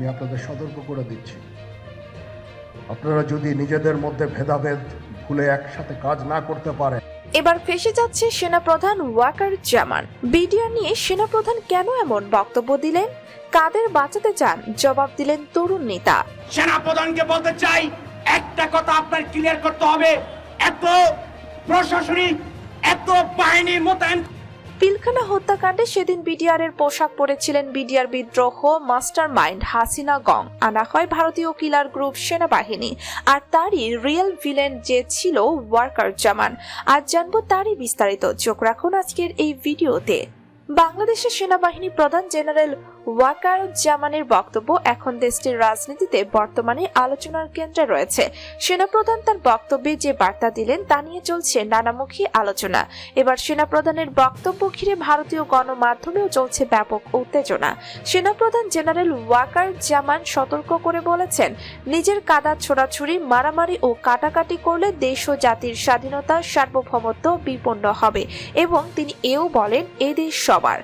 আমি আপনাদের সতর্ক করে দিচ্ছি। আপনারা যদি নিজেদের মধ্যে ভেদাভেদ ভুলে একসাথে কাজ না করতে পারেন। এবার ফেসে যাচ্ছে সেনাপ্রধান ওয়াকার জামান। বিডিআর নিয়ে সেনাপ্রধান কেন এমন বক্তব্য দিলেন? কাদের বাঁচাতে চান? জবাব দিলেন তরুণ নেতা। সেনাপ্রধানকে বলতে চাই একটা কথা আপনার ক্লিয়ার করতে হবে। এত প্রশাসনিক এত বাহিনী মোতায়েন পিলখানা হত্যাকাণ্ডে সেদিন বিডিআর এর পোশাক পরেছিলেন বিডিআর বিদ্রোহ মাস্টার মাইন্ড হাসিনা গং। আনা হয় ভারতীয় কিলার গ্রুপ সেনাবাহিনী। আর তারই রিয়েল ভিলেন যে ছিল ওয়ার্কার জামান। আজ জানব তারই বিস্তারিত। চোখ রাখুন আজকের এই ভিডিওতে। বাংলাদেশের সেনাবাহিনী প্রধান জেনারেল ওয়াকার জামানের বক্তব্য এখন দেশটির রাজনীতিতে বর্তমানে আলোচনার কেন্দ্রে রয়েছে। সেনাপ্রধান তার বক্তব্যে যে বার্তা দিলেন, তা নিয়ে চলছে নানামুখী আলোচনা। এবার সেনাপ্রধানের বক্তব্য ঘিরে ভারতীয় গণমাধ্যমেও চলছে ব্যাপক উত্তেজনা। সেনাপ্রধান জেনারেল ওয়াকার জামান সতর্ক করে বলেছেন, নিজের কাদা ছোড়াছুড়ি, মারামারি ও কাটাকাটি করলে দেশ ও জাতির স্বাধীনতা সার্বভৌমত্ব বিপন্ন হবে এবং তিনি এও বলেন, এ দেশ সবার।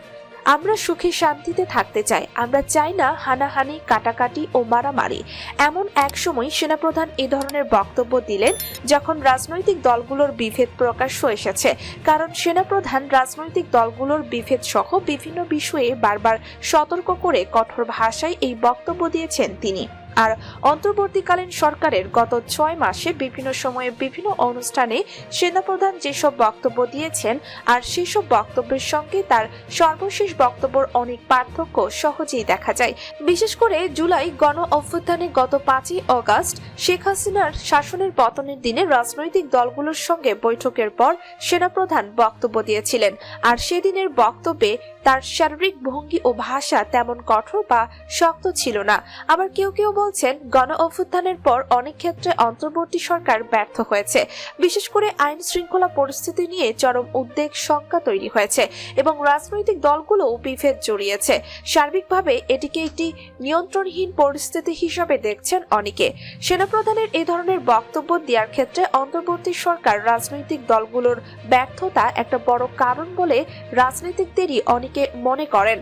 আমরা সুখে শান্তিতে থাকতে চাই। আমরা চাই না হানাহানি, কাটাকাটি ও মারামারি। এমন এক সময় সেনাপ্রধান এ ধরনের বক্তব্য দিলেন যখন রাজনৈতিক দলগুলোর বিভেদ প্রকাশ হয়ে এসেছে। কারণ সেনাপ্রধান রাজনৈতিক দলগুলোর বিভেদ সহ বিভিন্ন বিষয়ে বারবার সতর্ক করে কঠোর ভাষায় এই বক্তব্য দিয়েছেন তিনি। আর অন্তর্বর্তীকালীন সরকারের গত ছয় মাসে বিভিন্ন সময়ে বিভিন্ন অনুষ্ঠানে সেনাপ্রধান যেসব বক্তব্য দিয়েছেন আর সেসব বক্তব্যের সঙ্গে তার সর্বশেষ বক্তব্যর অনেক পার্থক্য সহজেই দেখা যায়। বিশেষ করে জুলাই গণ অভ্যুত্থানে গত পাঁচই অগাস্ট শেখ হাসিনার শাসনের পতনের দিনে রাজনৈতিক দলগুলোর সঙ্গে বৈঠকের পর সেনাপ্রধান বক্তব্য দিয়েছিলেন। আর সেদিনের বক্তব্যে তার শারীরিক ভঙ্গি ও ভাষা তেমন কঠোর বা শক্ত ছিল না। আবার কেউ কেউ বলছেন, গণ অভ্যুত্থানের পর অনেক ক্ষেত্রে অন্তর্বর্তী সরকার ব্যর্থ হয়েছে। বিশেষ করে আইন শৃঙ্খলা পরিস্থিতি নিয়ে চরম উদ্বেগ, শঙ্কা তৈরি হয়েছে এবং রাজনৈতিক দলগুলোও বিভেদ জড়িয়েছে। সার্বিকভাবে এটিকে একটি নিয়ন্ত্রণহীন পরিস্থিতি হিসাবে দেখছেন অনেকে। সেনাপ্রধানের এই ধরনের বক্তব্য দেওয়ার ক্ষেত্রে অন্তর্বর্তী সরকার রাজনৈতিক দলগুলোর ব্যর্থতা একটা বড় কারণ বলে রাজনীতিকদেরই অনেকে মনে করেন।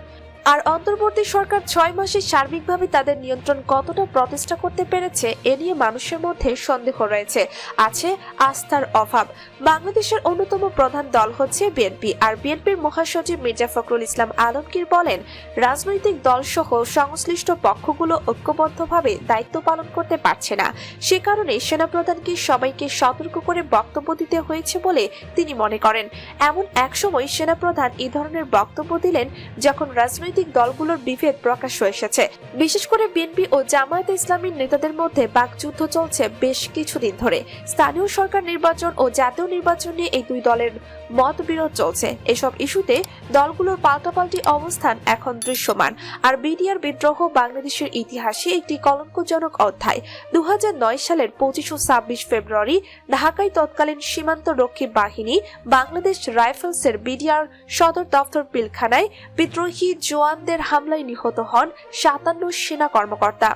আর অন্তর্বর্তী সরকার ছয় মাসে সার্বিকভাবে তাদের নিয়ন্ত্রণ কতটা প্রতিষ্ঠা করতে পেরেছে, এ নিয়ে মানুষের মধ্যে সন্দেহ রয়েছে। আছে আস্থার অভাব। বাংলাদেশের অন্যতম প্রধান দল হচ্ছে বিএনপি। আর বিএনপির মহাসচিব মির্জা ফখরুল ইসলাম আলমগীর বলেন, রাজনৈতিক দল সহ সংশ্লিষ্ট পক্ষগুলো ঐক্যবদ্ধভাবে দায়িত্ব পালন করতে পারছে না। সে কারণে সেনাপ্রধানকে সবাইকে সতর্ক করে বক্তব্য দিতে হয়েছে বলে তিনি মনে করেন। এমন এক সময় সেনাপ্রধান এই ধরনের বক্তব্য দিলেন যখন রাজনৈতিক দলগুলোর বিভেদ প্রকাশ হয়ে এসেছে। বিশেষ করে বিএনপি ও জামায়াত ইসলামীর নেতাদের মধ্যে বাকযুদ্ধ চলছে বেশ কিছুদিন ধরে। স্থানীয় সরকার নির্বাচন ও জাতীয় নির্বাচন নিয়ে এই দুই দলের মতবিরোধ চলছে। এসব ইস্যুতে দলগুলোর পাল্টাপাল্টি অবস্থান এখন দৃশ্যমান। আর বিডিআর বিদ্রোহ বাংলাদেশের ইতিহাসে একটি কলঙ্কজনক অধ্যায়। দু হাজার নয় সালের পঁচিশ ও ছাব্বিশ ফেব্রুয়ারি ঢাকায় তৎকালীন সীমান্ত রক্ষী বাহিনী বাংলাদেশ রাইফেলসের বিডিআর সদর দফতর পিলখানায় বিদ্রোহী জওয়ানদের হামলায় নিহত হন সাতান্ন সেনা কর্মকর্তা।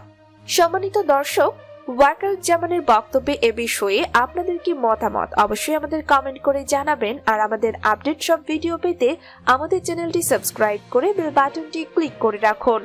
সম্মানিত দর্শক ওয়াকার জামানের বক্তব্যে এ বিষয়ে আপনাদের কি মতামত? অবশ্যই আমাদের কমেন্ট করে জানাবেন আর আমাদের আপডেট সব ভিডিও পেতে আমাদের চ্যানেলটি সাবস্ক্রাইব করে বেল বাটনটি ক্লিক করে রাখুন।